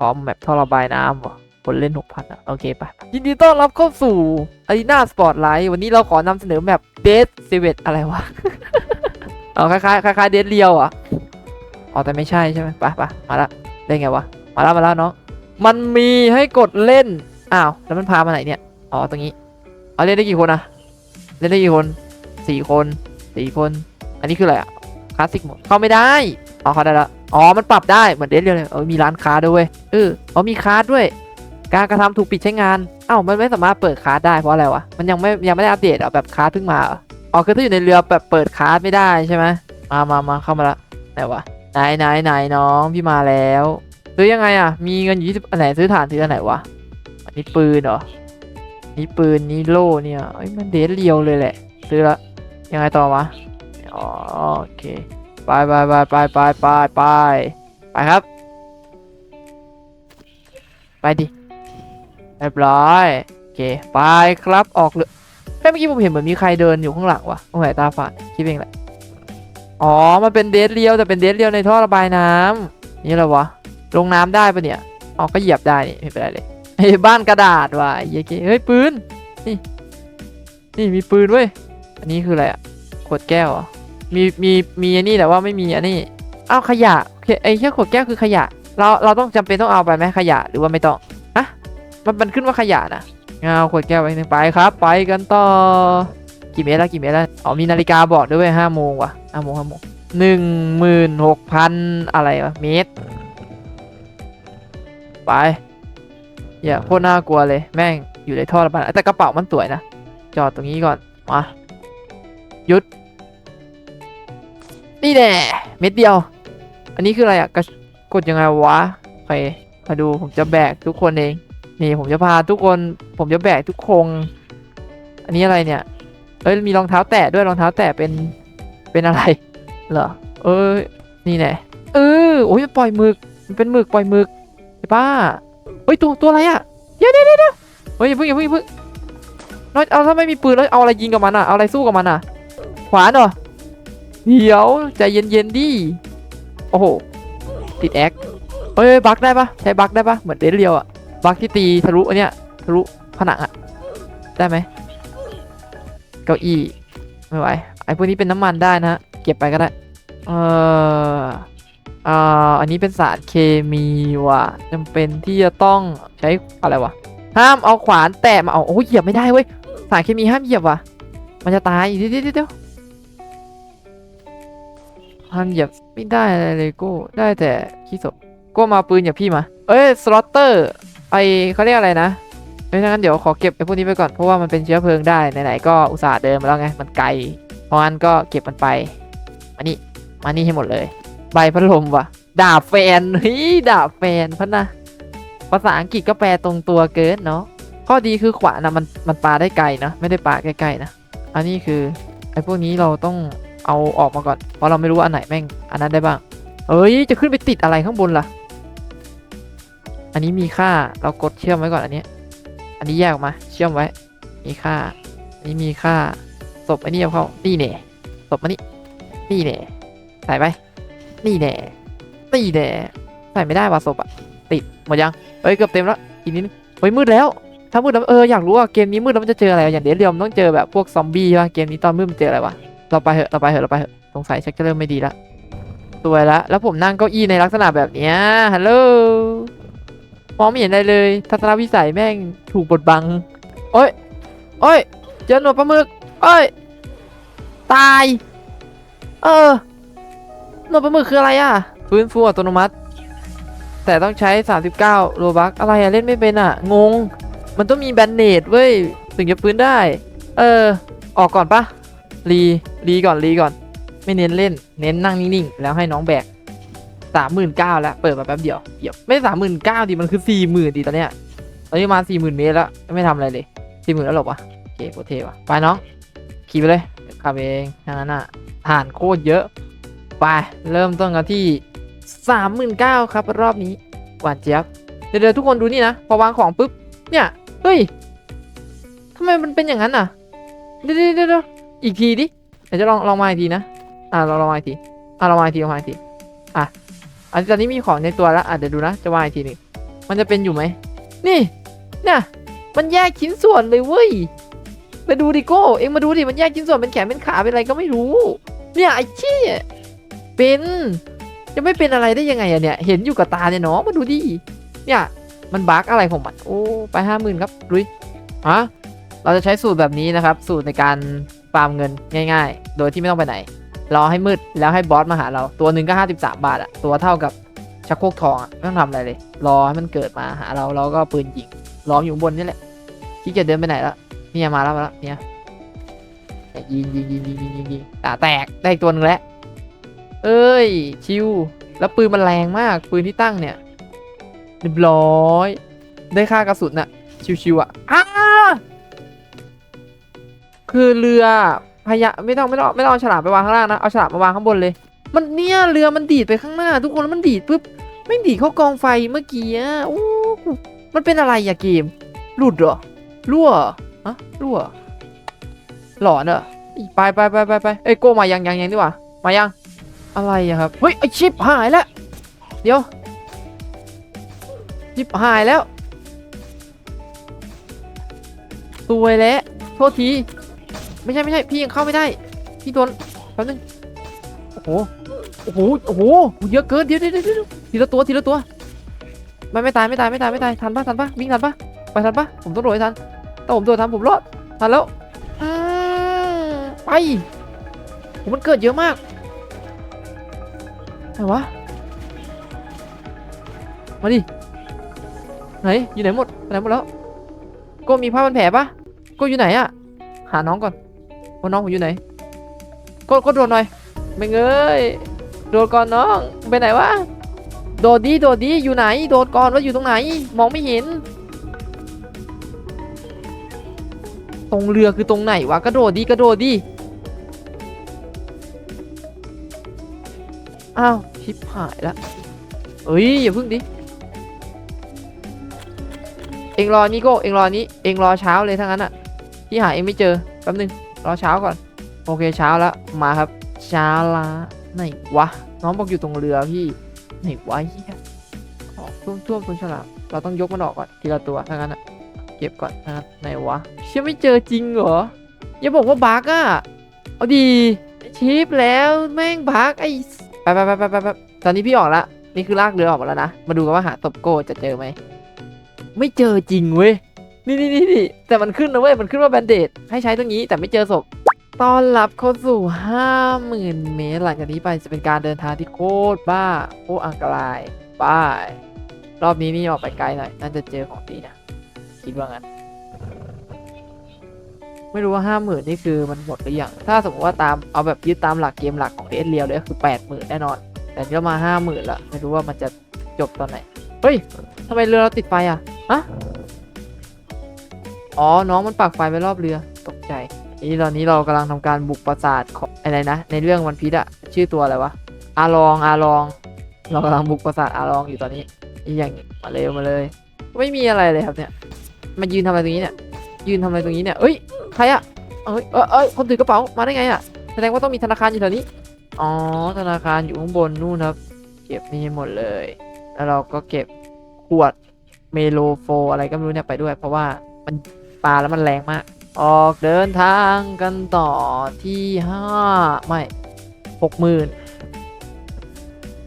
อ๋อแมปท่อระบายน้ำเหรอคนเล่นหกพันอะ โอเคไปยินดีต้อนรับเข้าสู่อารีนาสปอร์ตไลท์วันนี้เราขอนำเสนอแมปเดสเซเวตอะไรวะ เอาคล้ายๆคล้ายๆเดสเรียวอะอ๋อแต่ไม่ใช่ใช่ไหมไปไปมาละได้ไงวะ มาแล้วมาแล้วเนาะมันมีให้กดเล่น อ้าว แล้วมันพามาไหนเนี่ย อ๋อตรงนี้เอาเล่นได้กี่คนอะเล่นได้กี่คนสี่คนสี่คน อันนี้คืออะไรอะคลาสสิกหมดเข้าไม่ได้ อ๋อเขาได้แล้วอ๋อ มันปรับได้ เหมือนเดสเรียลเลยเออมีร้านค้าด้วยเวยเออ๋อมีคาร์ดด้วย การกระทำถูกปิดใช้งานเอ้ามันไม่สามารถเปิดคาร์ดได้เพราะอะไรวะ มันยังไม่ยังไม่ได้อัปเดตเอะแบบคาร์ดเพิ่งมาเหรออ๋อคือถ้าอยู่ในเรือแบบเปิดคาร์ดไม่ได้ใช่ไหมมามามาเข้ามาละไหนวะไหนไหนไหนน้องพี่มาแล้วซื้อยังไงอะ มีเงินอยู่ยี่สิบอันไหนซื้อฐานซื้ออันไหนวะอันนี้ปืนเหรอนี่ปืนนี่โล่เนี่ยเอ้ยมันเดทเรียวเลยแหละ ซื้อละยังไงต่อวะอ๋อโอเค ไปไปไปไปไปไปไปไปครับ ไปดิเรียบร้อยโอเคไปครับออกเลยเฮ้ยเมื่อกี้ผมเห็นเหมือนมีใครเดินอยู่ข้างหลังวะตรงไหตาฝาดคิดเองแหละอ๋อ มันเป็นเดทเรียวแต่เป็นเดทเรียวในท่อระบายน้ำนี่แหละวะ ลงน้ำได้ปะเนี่ยอ๋อก็เหยียบได้นี่ไม่เป็นไรเลยเฮ้ยบ้านกระดาษว่ะเย้เฮ้ยปืนนี่นี่มีปืนเว้ยอันนี้คืออะไรอะขวดแก้วเหรอ มีมีมีอันนี้แต่ว่าไม่มีอันนี้อ้าวขยะโอเคไอ้แค่ขวดแก้วคือขยะ เราเราต้องจำเป็นต้องเอาไปไหมขยะหรือว่าไม่ต้องฮะมันมันขึ้นว่าขยะนะเอาขวดแก้วไปหนึ่งไปครับ ไปกันต่อกี่เมตรแล้วกี่เมตรแล้วอ๋อมีนาฬิกาบอกด้วยห้าโมงว่ะห้าโมงห้าโมงหนึ่งหมื่นหกพันอะไรวะเมตร ไปอย่าโคตรน่ากลัวเลยแม่งอยู่ในท่อระบายแต่กระเป๋ามันสวยนะ จอดตรงนี้ก่อนมาหยุด นี่แน่เม็ดเดียว อันนี้คืออะไรอะกระกดยังไงวะโอเคมาดูผมจะแบกทุกคนเอง นี่ผมจะพาทุกคน ผมจะแบกทุกคง อันนี้อะไรเนี่ยเอ้ยมีรองเท้าแตะด้วยรองเท้าแตะเป็นเป็นอะไรเหรอเอ้ยนี่แน่เออโอ้ยปล่อยหมึกมันเป็นหมึกปล่อยหมึกไอ้ป้าเฮ้ยตัวตัวอะไรอะเดี๋ยวเดี๋ยวเดี๋ยวเฮ้ยอย่าเพิ่งอย่าเพิ่งอย่าเพิ่งเราเอาถ้าไม่มีปืนแล้วเอาอะไรยิงกับมันอะเอาอะไรสู้กับมันอะขวานเหรอ เดี๋ยวใจเย็นๆดิโอ้โหติดแอคเฮ้ยบักได้ปะใช้บักได้ปะเหมือนเดนเรียวอะบักที่ตีทะลุอันเนี้ยทะลุผนังอะได้ไหมเก้าอี้ไม่ไหวไอ้พวกนี้เป็นน้ำมันได้นะเก็บไปก็ได้เอออ่าอันนี้เป็นสารเคมีว่ะจำเป็นที่จะต้องใช้อะไรวะห้ามเอาขวานแตะมาเอาโอ้ยเหยียบไม่ได้เว้ยสารเคมีห้ามเหยียบว่ะมันจะตายเดี๋ยวเดี๋ยว เดี๋ยวห้าบไม่ได้อะไรเลยโก้ได้แต่ขี้ศพโก้มาปืนอย่าพี่มา เอ้ยสล็อตเตอร์ไอเขาเรียกอะไรนะเอ้ยถ้างั้นเดี๋ยวขอเก็บไอพวกนี้ไปก่อนเพราะว่ามันเป็นเชื้อเพลิงได้ไหนๆก็อุตส่าห์เดินมาแล้วไงมันไกลเพราะงั้นก็เก็บมันไปมานี่มานี่ให้หมดเลยใบพัดลมว่ะดาบแฟนเฮ้ยดาบแฟนพะนะภาษาอังกฤษก็แปลตรงตัวเกินเนาะข้อดีคือขวานะมันมันปาได้ไกลนะไม่ได้ปาใกล้ๆนะอันนี้คือไอพวกนี้เราต้อง เอาออกมาก่อน เพราะเราไม่รู้ว่าอันไหนแม่งอันนั้นได้บ้าง เอ้ย จะขึ้นไปติดอะไรข้างบนล่ะ อันนี้มีค่า เรากดเชื่อมไว้ก่อนอันนี้ อันนี้แยกออกมา เชื่อมไว้ มีค่า อันนี้มีค่าศพอันนี้เอาเข้า นี่เน่ศพอันนี้ นี่เน่ใส่ไป นี่แน่นี่แน่ใส่ไม่ได้ว่ะศพอะติดหมดยัง เอ้ย เกือบเต็มแล้ว อีกนิดนึงเฮ้ยมืดแล้วถ้ามืดแล้วเอออยากรู้ว่าเกมนี้มืดแล้วมันจะเจออะไรอย่างเดยวเรียมนต้องเจอแบบพวกซอมบี้ใช่ปะเกมนี้ตอนมืดมันเจออะไรวะ เราไปเหอะเราไปเหอะเราไปเหอะสงสัยชักจะเริ่มไม่ดีละสวยละแล้วผมนั่งเก้าอี้ในลักษณะแบบเนี้ยฮัลโหลมองไม่เห็นอะไรเลย ทัศนวิสัยแม่งถูกบดบังโอ้ยโอ้ยเจอหนวดปลาหมึกโอ้ยตาย เออหนวดปลาหมึกคืออะไรอะฟื้นฟูอัตโนมัติ แต่ต้องใช้ 39โลบักอะไรอะเล่นไม่เป็นอะ งง มันต้องมีแบนเนตเว้ยถึงจะฟื้นได้ เออ ออกก่อนปะรี รีก่อนรีก่อน ไม่เน้นเล่น เน้นนั่งนิ่งๆแล้วให้น้องแบกสามหมื่นเก้าแล้วเปิดมาแป๊บเดียวเหยียบไม่สามหมื่นเก้าดิมันคือสี่หมื่นดิตอนเนี้ยตอนนี้มาสี่หมื่นเมตรแล้วไม่ทำอะไรเลยสี่หมื่นแล้วหรอวะโอเคโคตรเทวะไปน้องขี่ไปเลยขับเองทางนั้นอะฐานโคตรเยอะไปเริ่มต้นกันที่สามหมื่นเก้าครับรอบนี้หวานเจี๊ยบเดี๋ยวทุกคนดูนี่นะพอวางของปุ๊บเนี่ยเฮ้ยทำไมมันเป็นอย่างนั้นอะเดี๋ยวเดี๋ยวเดี๋ยวเดี๋ยวอีกทีดิ เดี๋ยวจะลองลองมาอีกทีนะ อ่าลองลองมาอีกที อ่าลองมาอีกทีลองมาอีกที อะอันตอนนี้มีของในตัวแล้ว อะเดี๋ยวดูนะ จะวาอีกทีหนึ่งมันจะเป็นอยู่ไหม นี่ เนี่ย มันแยกชิ้นส่วนเลยเว้ยไปดูดิโก้ เอ็งมาดูดิ มันแยกชิ้นส่วนเป็นแขนเป็นขาเป็นอะไรก็ไม่รู้ เนี่ยไอ้ชี่ยเป็น จะไม่เป็นอะไรได้ยังไงอะเนี่ย เห็นอยู่กับตาเนี่ยน้องมาดูดิ เนี่ยมันบั๊กอะไรของมัน โอ้ ไปห้าหมื่นครับลุยฮะเราจะใช้สูตรแบบนี้นะครับ สูตรในการ ฟาร์มเงินง่าย ๆ โดยที่ไม่ต้องไปไหน รอให้มืดแล้วให้บอสมาหาเราตัวหนึ่งก็ 53 บาทอะตัวเท่ากับชักโครกทองอะไม่ต้องทำอะไรเลย รอให้มันเกิดมาหาเราแล้วก็ปืนยิงล้อมอยู่บนนี่แหละขี้เกียจเดินไปไหนแล้วเนี่ยมาแล้วมาแล้วเนี่ยยิงยิงยิงยิงยิงยิงยิงตาแตกได้อีกตัวนึงแล้วเอ้ยชิวแล้วปืนมันแรงมากปืนที่ตั้งเนี่ยเรียบร้อย ได้ค่ากระสุนน่ะชิวๆอะอ้า คือเรือพยาไม่ต้องไม่ต้องไม่ต้องเอาฉลามไปวางข้างล่างนะเอาฉลามมาวางข้างบนเลย มันเนี่ยเรือมันดีดไปข้างหน้า ทุกคนแล้วมันดีดปุ๊บไม่ดีดเข้ากองไฟเมื่อกี้อะโอ้มันเป็นอะไรอะเกมหลุดเหรอรั่วอะรั่วหลอนเหรอไปไปไปไปไปเอ้ยโก้มายังยังยังดีกว่ามายังอะไรอะครับเฮ้ยไอชิปหายแล้วเดี๋ยวชิปหายแล้วสวแล้วโทษที ไม่ใช่ไม่ใช่พี่ยังเข้าไม่ได้ พี่โดนแป๊บนึงโอ้โหโอ้โหโอ้โหเยอะเกินเดี๋ยวเดี๋ยวเดี๋ยวทีละตัวทีละตัวไม่ไม่ตายไม่ตายไม่ตายไม่ตายทันปะทันปะวิ่งทันปะไปทันปะผมต้องโดดทันถ้าผมโดดทันผมรอดทันแล้วไปโหมันเกิดเยอะมากไหนวะมาดิไหนอยู่ไหนหมดไปไหนหมดแล้วก็มีผ้าพันแผลปะก็อยู่ไหนอะหาน้องก่อน ว่าน้องผมอยู่ไหนก็ก็โดดหน่อยไม่เงยโดดก่อนน้องไปไหนวะโดดดีโดดดีอยู่ไหน โดดก่อนว่าอยู่ตรงไหน มองไม่เห็น ตรงเรือคือตรงไหนวะกระโดดดีกระโดดดีอ้าวชิบหายละเอ้ยอย่าพึ่งดิเองรอนี่โก้เองรอนี้เองรอเช้าเลยทั้งนั้นอะพี่หาเองไม่เจอแป๊บนึง รอเช้าก่อน โอเคเช้าแล้วมาครับเช้าละไหนวะ น้องบอกอยู่ตรงเรือพี่ไหนวะเฮียออกท่วมท่วมคุณฉลามเราต้องยกมันออกก่อนทีละตัวทั้งนั้นอะเก็บก่อนนะครับไหนวะเชื่อไม่เจอจริงเหรออย่าบอกว่าบักอะเอาดีชิปแล้วแม่งบักไอ้ไปไปไปไปไปไปตอนนี้พี่ออกละนี่คือลากเรือออกมาแล้วนะ มาดูกันว่าหาตบโก้จะเจอไหม ไม่เจอจริงเว้ย นี่นี่นี่นี่แต่มันขึ้นนะเว้ย มันขึ้นว่าแบนเดดให้ใช้ตรงนี้แต่ไม่เจอศพต้อนรับเข้าสู่ห้าหมื่นเมตร หลังจากนี้ไปจะเป็นการเดินทางที่โคตรบ้าโคตรอันตรายบ้ายรอบนี้นี่ออกไปไกลหน่อยน่าจะเจอของดีนะคิดว่างั้น ไม่รู้ว่าห้าหมื่นนี่คือมันหมดหรือยังถ้าสมมติว่าตามเอาแบบยึดตามหลักเกมหลักของเอสเรียวเลยก็คือแปดหมื่นแน่นอน แต่นี่เรามาห้าหมื่นละไม่รู้ว่ามันจะจบตอนไหนเฮ้ยทำไมเรือเราติดไฟอะฮะ อ๋อ น้องมันปักไฟไว้รอบเรือ ตกใจนี่ตอนนี้เรากำลังทำการบุกปราสาทของอะไรนะ ในเรื่องวันพีชอะชื่อตัวอะไรวะ อาลอง อาลอง เรากำลังบุกปราสาทอาลองอยู่ตอนนี้อีอย่างหนึ่งมาเร็วมาเลย ไม่มีอะไรเลยครับเนี่ย มายืนทำอะไรตรงนี้เนี่ย ยืนทำอะไรตรงนี้เนี่ย เอ้ย ใครอะเอ้ย เอ้ยเอ้ยคนถือกระเป๋า มาได้ไงอะแสดงว่าต้องมีธนาคารอยู่แถวนี้ อ๋อ ธนาคารอยู่ข้างบนนู่นครับ เก็บนี่หมดเลย แล้วเราก็เก็บขวดเมโลโฟอะไรก็ไม่รู้เนี่ยไปด้วย เพราะว่ามัน ปลาแล้วมันแรงมาก ออกเดินทางกันต่อที่ห้าไม่หกหมื่น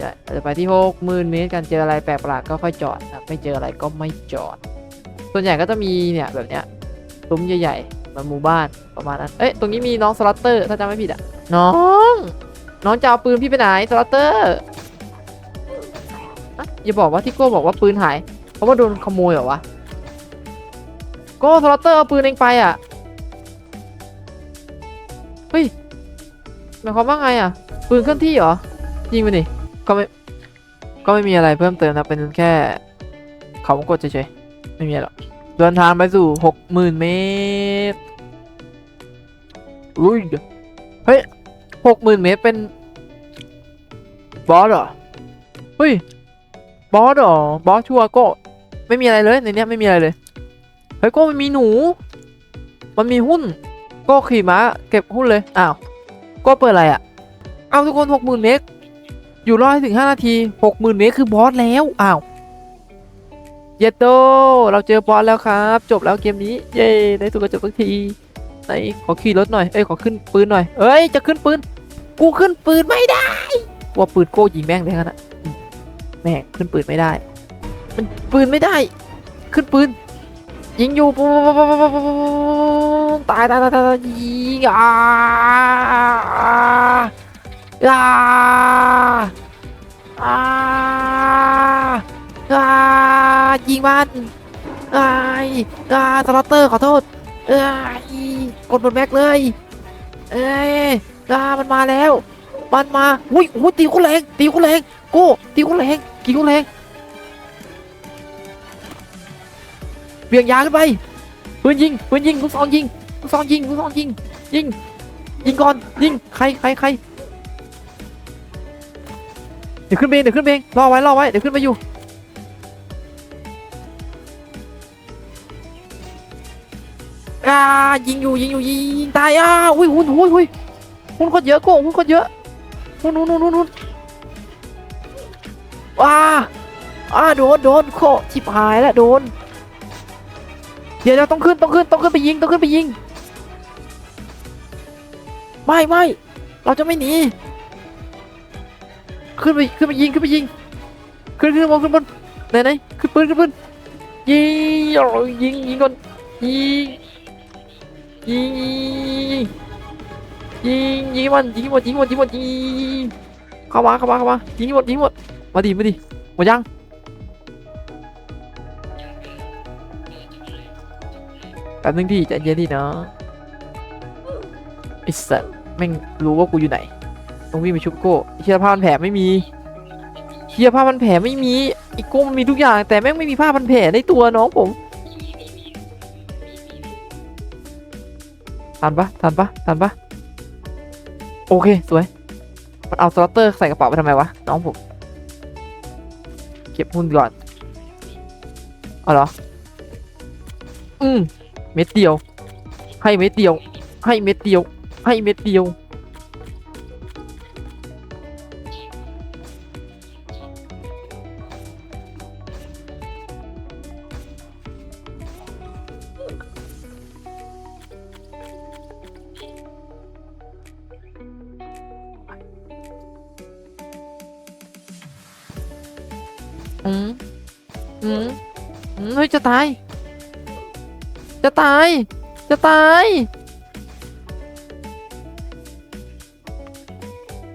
จะจะไปที่หกหมื่นเมตรกันเจออะไรแปลกประหลาดก็ค่อยจอดนะครับไม่เจออะไรก็ไม่จอด ส่วนใหญ่ก็จะมีเนี่ยแบบเนี้ยซุ้มใหญ่ๆเหมันหมู่บ้านประมาณนั้นเอ้ยตรงนี้มีน้องสลัตเตอร์ถ้าจำไม่ผิดอะน้อง น้องจะเอาปืนพี่ไปไหนสลัตเตอร์อย่าบอกว่าที่โก้บอกว่าปืนหายเพราะว่าโดนขโมยเหรอวะ โก้สลัตเตอร์เอาปืนเองไปอะ เฮ้ย หมายความว่าไงอะ ปืนเคลื่อนที่เหรอ ยิงไปดิก็ไม่ ก็ไม่มีอะไรเพิ่มเติมนะ เป็นแค่เขากดเฉยๆ ไม่มีหรอก เดินทางไปสู่หกหมื่นเมตร อุ้ย เฮ้ยหกหมื่นเมตรเป็น บอสเหรอ เฮ้ย บอสเหรอ บอสชัวโก็ไม่มีอะไรเลยในนี้ไม่มีอะไรเลย เฮ้ยโก็มันมีหนู มันมีหุ้นก็ขี่ม้าเก็บหุ้นเลย อ้าวก็เปิดอะไรอะ เอาทุกคนหกหมื่นเมกอยู่รอดให้ถึงห้านาทีหกหมื่นเมกคือบอสแล้ว อ้าว เยโดเราเจอบอสแล้วครับ จบแล้วเกมนี้ เย้ในสุดก็จบสักทีไหนขอขี่รถหน่อย เอ้ย ขอขึ้นปืนหน่อย เอ้ย จะขึ้นปืน กูขึ้นปืนไม่ได้ ว่าปืนโก้ยิงแม่งเลยนะอืมแม่งขึ้นปืนไม่ได้ มันปืนไม่ได้ ขึ้นปืน ยิงอยู่ปุ๊บตายตายตายตายยิงอ่าอ่าอ่าอ่ายิงมันอ่าอ่าสลัตเตอร์ขอโทษเอ้ยกดบนแม็กเลย เอ้ยอ่ามันมาแล้ว มันมา อุ้ยอุ้ยตีกูแรงตีกูแรงก้ตีกูแรงตีกูแรง เบี่ยงยาขึ้นไปปืนยิงปืนยิงลูกซองยิงลูกซองยิงลูกซองยิงยิงยิงก่อนยิงใครใครใครเดี๋ยวขึ้นเบงเดี๋ยวขึ้นเบงรอไว้รอไว้เดี๋ยวขึ้นไปอยู่อ่ายิงอยู่ยิงอยู่ยิงตายอ่าอุ้ยหุ่นหุ้ยหุ้ยหุ่นคนเยอะโก้หุ่นคนเยอะหุ่นหุ่นหุ่นหุ่นหุ่นว้าอ่าโดนโดนโคชิบหายแล้วโดน เดี๋ยวเราต้องขึ้นต้องขึ้นต้องขึ้นไปยิงต้องขึ้นไปยิง ไม่ไม่เราจะไม่หนี ขึ้นไปขึ้นไปยิงขึ้นไปยิง ขึ้นขึ้นบนขึ้นบนไหนไหนขึ้นปืนขึ้นปืนยิงอ้ยยิงยิงก่อนยิงยิงยิงยิงมันยิงหมดยิงหมดยิงหมดยิงเข้ามาเข้ามาเข้ามายิงหมดยิงหมดมาดิมาดิหมดยัง แป๊บนึงดิใจเย็นดิเนาะไอ้สัสแม่งรู้ว่ากูอยู่ไหน ต้องวิ่งไปชุบโก้เชียผ้าพันแผลไม่มีเชียผ้าพันแผลไม่มีไอ้โก้มันมีทุกอย่าง แต่แม่งไม่มีผ้าพันแผลในตัวน้องผมทันปะทันปะทันปะโอเค สวย มันเอาสล็อตเตอร์ใส่กระเป๋าไปทำไมวะ น้องผม เก็บหุ้นก่อน เอาเหรอ อืม เม็ดเดียว ให้เม็ดเดียว ให้เม็ดเดียว ให้เม็ดเดียวาย จะตาย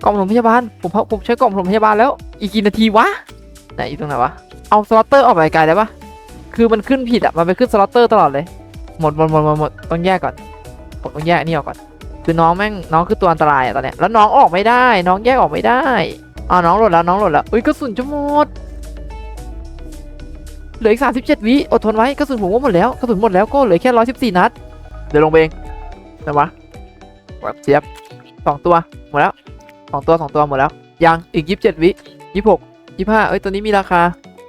กล่องผสมพยาบาลผมผมใช้กล่องผสมพยาบาลแล้ว อีกกี่นาทีวะไหนอยู่ตรงไหนวะเอาสล็อตเตอร์ออกไปไกลได้ปะคือมันขึ้นผิดอะมันไปขึ้นสล็อตเตอร์ตลอดเลยหมดหมดหมดหมดหมดต้องแยกก่อนผมต้องแยกนี่ออกก่อน คือน้องแม่งน้องคือตัวอันตรายอะตอนเนี้ยแล้วน้องออกไม่ได้ น้องแยกออกไม่ได้อ้าน้องหล่นแล้วน้องหล่นแล้วอุ้ยกระสุนจะหมด เหลืออีกสามสิบเจ็ดวิอดทนไว้กระสุนผมว่าหมดแล้วกระสุนหมดแล้วก็เหลือแค่ร้อยสิบสี่นัดเดี๋ยวลงไปเองนะวะแบบเจี๊ยบสองตัวหมดแล้วสองตัวสองตัวหมดแล้ว ยังอีกยี่สิบเจ็ดวิยี่สิบหกยี่ห้าเอ้ยตัวนี้มีราคา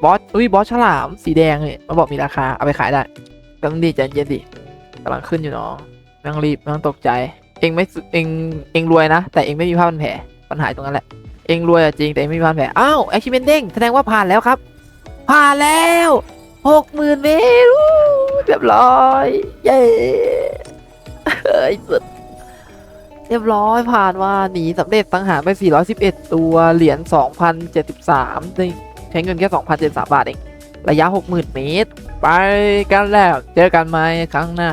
บอสอุ้ยบอสฉลามสีแดงเนี่ยมาบอกมีราคาเอาไปขายได้ต้องดีใจเย็นดิกำลังขึ้นอยู่เนาะไม่งรีบไม่งตกใจ เองไม่เองเองรวยนะ แต่เองไม่มีผ้าพันแผลปัญหาตรงนั้นแหละเองรวยจริงแต่เองไม่มีผ้าพันแผลอ้าวแอคชิเมนเด้งแสดงว่าผ่านแล้วครับ ผ่านแล้วหกหมื่นเมตรเรียบร้อย เย้เฮ้ยสุดเรียบร้อยผ่านว่าหนีสำเร็จตั้งหารไป 411 ตัวเหรียญ 2,073นี่ใช้เงินแค่ 2,073 บาทเอง ระยะ 60,000 เมตร ไปกันแล้ว เจอกันไหมครั้งหน้า